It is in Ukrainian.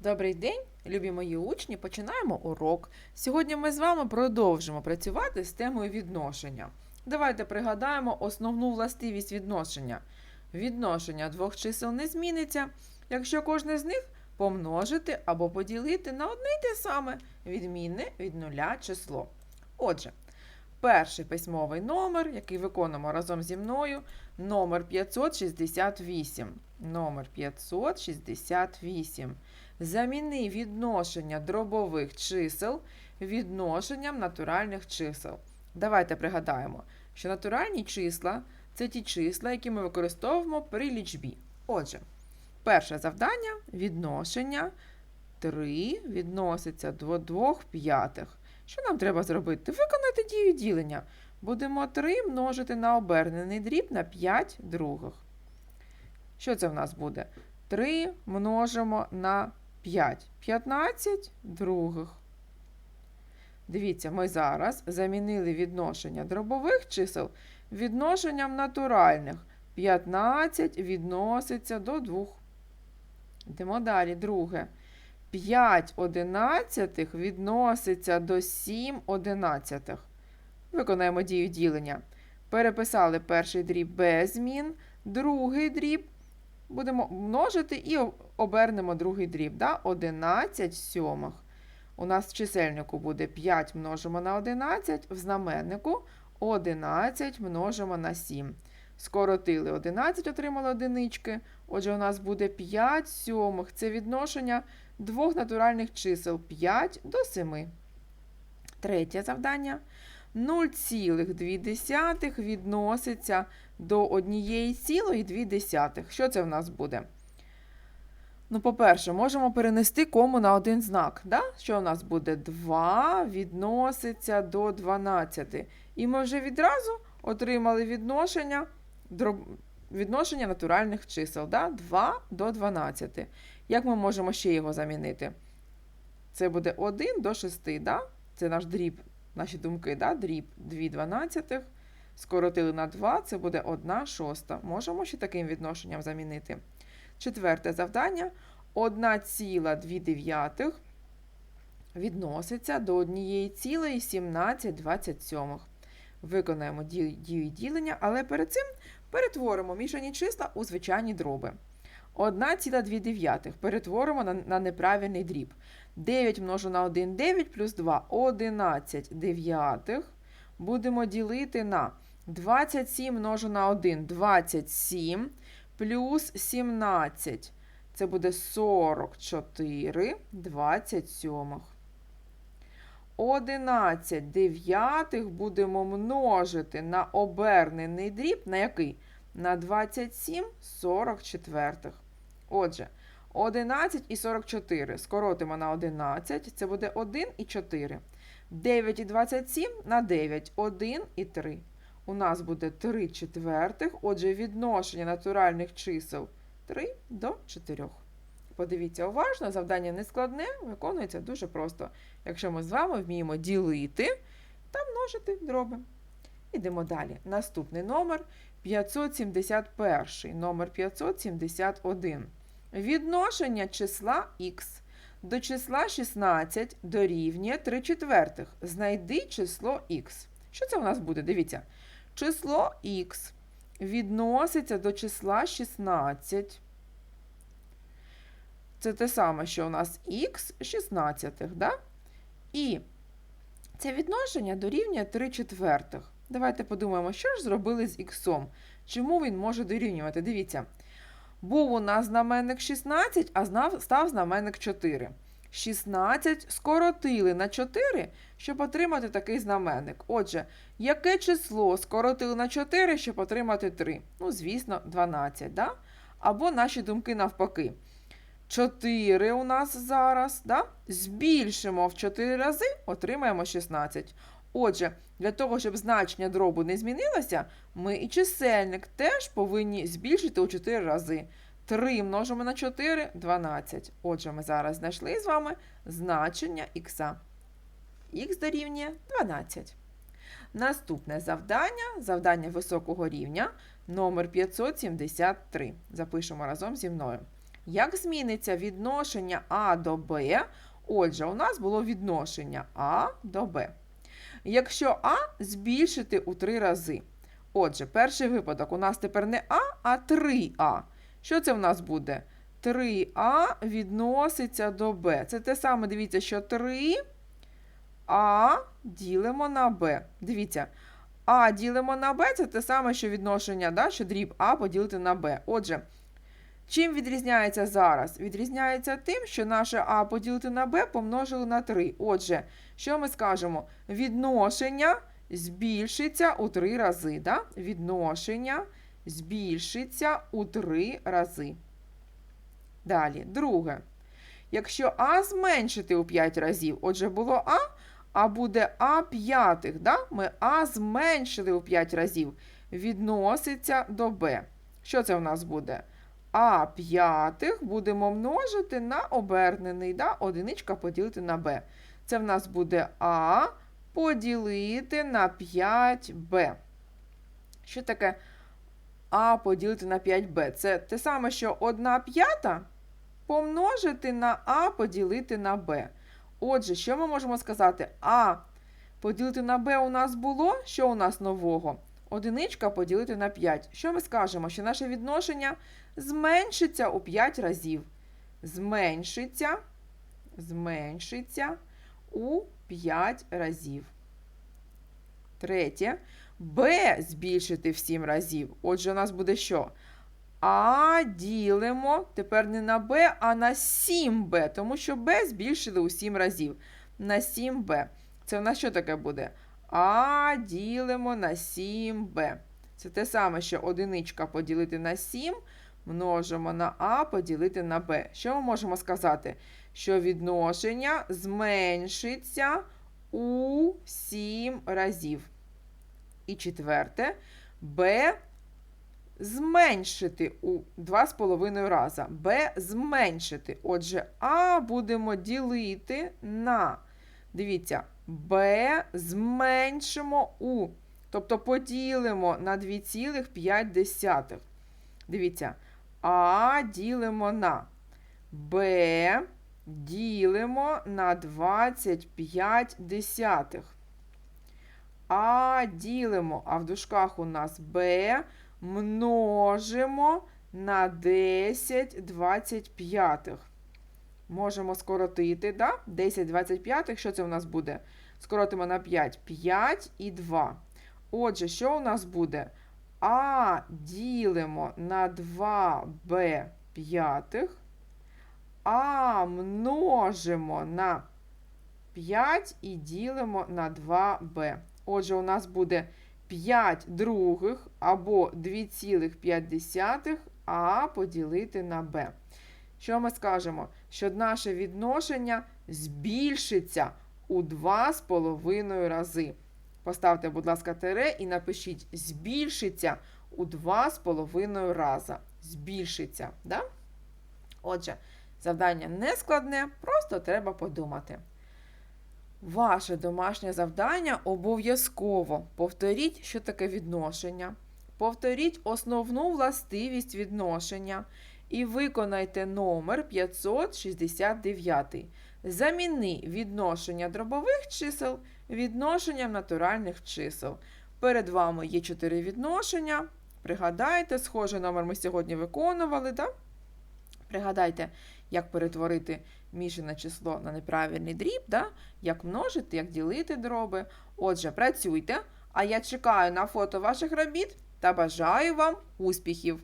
Добрий день, любі мої учні. Починаємо урок. Сьогодні ми з вами продовжимо працювати з темою відношення. Давайте пригадаємо основну властивість відношення. Відношення двох чисел не зміниться, якщо кожне з них помножити або поділити на одне й те саме відмінне від нуля число. Отже, перший письмовий номер, який виконуємо разом зі мною, номер 568. Номер 568. Заміни відношення дробових чисел відношенням натуральних чисел. Давайте пригадаємо, що натуральні числа це ті числа, які ми використовуємо при лічбі. Отже, перше завдання відношення 3 відноситься до 2 п'ятих. Що нам треба зробити? Виконати дію ділення. Будемо 3 множити на обернений дріб на 5 других. Що це в нас буде? 3 множимо на 5. 15 других. Дивіться, ми зараз замінили відношення дробових чисел відношенням натуральних. 15 відноситься до 2. Йдемо далі. Друге. 5 одинадцятих відноситься до 7 одинадцятих. Виконаємо дію ділення. Переписали перший дріб без змін, другий дріб будемо множити і обернемо другий дріб. Да? 11 сьомих. У нас в чисельнику буде 5 множимо на 11, в знаменнику 11 множимо на 7. Скоротили 11, отримали одинички. Отже, у нас буде 5 сьомих. Це відношення двох натуральних чисел 5 до 7. Третє завдання. 0,2 відноситься до 1,2. Що це в нас буде? Ну, по-перше, можемо перенести кому на один знак. Да? Що у нас буде? 2 відноситься до 12. І ми вже відразу отримали відношення, дроб... відношення натуральних чисел. Да? 2 до 12. Як ми можемо ще його замінити? Це буде 1 до 6. Да? Це наш дріб, наші думки. Да? Дріб 2 дванадцятих. Скоротили на 2, це буде 1 шоста. Можемо ще таким відношенням замінити. Четверте завдання. 1,2 відноситься до 1,1727. Виконаємо дію ділення, але перед цим перетворимо мішані числа у звичайні дроби. 1,2 перетворимо на, на неправильний дріб. 9 множу на 1 9 плюс 2 11 дев'ятих. Будемо ділити на 27 множу на 1 27 плюс 17. Це буде 44 27. 11 дев'ятих будемо множити на обернений дріб, на який? На 27 44. Отже, 11 і 44 скоротимо на 11, це буде 1 і 4. 9 і 27 на 9, 1 і 3. У нас буде 3 четвертих, отже, відношення натуральних чисел 3 до 4. Подивіться уважно, завдання не складне, виконується дуже просто. Якщо ми з вами вміємо ділити та множити дроби. Ідемо далі. Наступний номер 571. Номер 571. Відношення числа х до числа 16 дорівнює 3 четвертих. Знайди число х. Що це у нас буде? Дивіться. Число х відноситься до числа 16. Це те саме, що у нас х 16. Да? І це відношення дорівнює 3 четвертих. Давайте подумаємо, що ж зробили з х. Чому він може дорівнювати? Дивіться. Був у нас знаменник 16, а став знаменник 4. 16 скоротили на 4, щоб отримати такий знаменник. Отже, яке число скоротили на 4, щоб отримати 3? Ну, звісно, 12. Да? Або наші думки навпаки. 4 у нас зараз. Да? Збільшимо в 4 рази, отримаємо 16. Отже, для того, щоб значення дробу не змінилося, ми і чисельник теж повинні збільшити у 4 рази. 3 множимо на 4 12. Отже, ми зараз знайшли з вами значення х. Х дорівнює 12. Наступне завдання завдання високого рівня номер 573. Запишемо разом зі мною. Як зміниться відношення А до Б? Отже, у нас було відношення А до Б. Якщо А збільшити у три рази. Отже, перший випадок у нас тепер не А, а 3А. Що це в нас буде? 3А відноситься до Б. Це те саме, дивіться, що 3А ділимо на Б. Дивіться, А ділимо на Б це те саме, що відношення, да, що дріб А поділити на Б. Отже, чим відрізняється зараз? Відрізняється тим, що наше А поділити на Б помножили на 3. Отже, що ми скажемо? Відношення збільшиться у 3 рази. Да? Відношення у 3 рази. Далі, друге. Якщо А зменшити у 5 разів, отже, було А, а буде А п'ятих. Да? Ми А зменшили у 5 разів. Відноситься до Б. Що це в нас буде? А п'ятих будемо множити на обернений. Да? Одиничка поділити на Б. Це в нас буде А поділити на 5Б. Що таке А поділити на 5Б? Це те саме, що 1 п'ята помножити на А поділити на Б. Отже, що ми можемо сказати? А поділити на Б у нас було. Що у нас нового? Одиничка поділити на 5. Що ми скажемо? Що наше відношення зменшиться у 5 разів. Зменшиться, зменшиться у 5 разів. Третє. Б збільшити в 7 разів. Отже, у нас буде що? А ділимо тепер не на Б, а на 7Б, тому що Б збільшили у 7 разів. На 7Б. Це в нас що таке буде? А ділимо на 7Б. Це те саме, що одиничка поділити на 7, множимо на А поділити на Б. Що ми можемо сказати? Що відношення зменшиться у 7 разів. І четверте, Б зменшити у 2,5 рази. Б зменшити. Отже, А будемо ділити на, дивіться, Б зменшимо у. Тобто поділимо на 2,5. Дивіться, А ділимо на Б ділимо на 25 десятих. А ділимо, а в дужках у нас Б множимо на 10 25. Можемо скоротити, да? 10 25, що це у нас буде? Скоротимо на 5. 5 і 2. Отже, що у нас буде? А ділимо на 2b п'ятих, а множимо на 5 і ділимо на 2b. Отже, у нас буде 5 других або 2,5 а поділити на b. Що ми скажемо? Що наше відношення збільшиться у 2,5 рази. Поставте, будь ласка, тире і напишіть збільшиться у 2,5 рази. Збільшиться. Да? Отже, завдання не складне, просто треба подумати. Ваше домашнє завдання обов'язково повторіть, що таке відношення. Повторіть основну властивість відношення і виконайте номер 569. Заміни відношення дробових чисел відношенням натуральних чисел. Перед вами є чотири відношення. Пригадайте, схожий номер ми сьогодні виконували. Да? Пригадайте, як перетворити мішане число на неправильний дріб, да? як множити, як ділити дроби. Отже, працюйте, а я чекаю на фото ваших робіт та бажаю вам успіхів!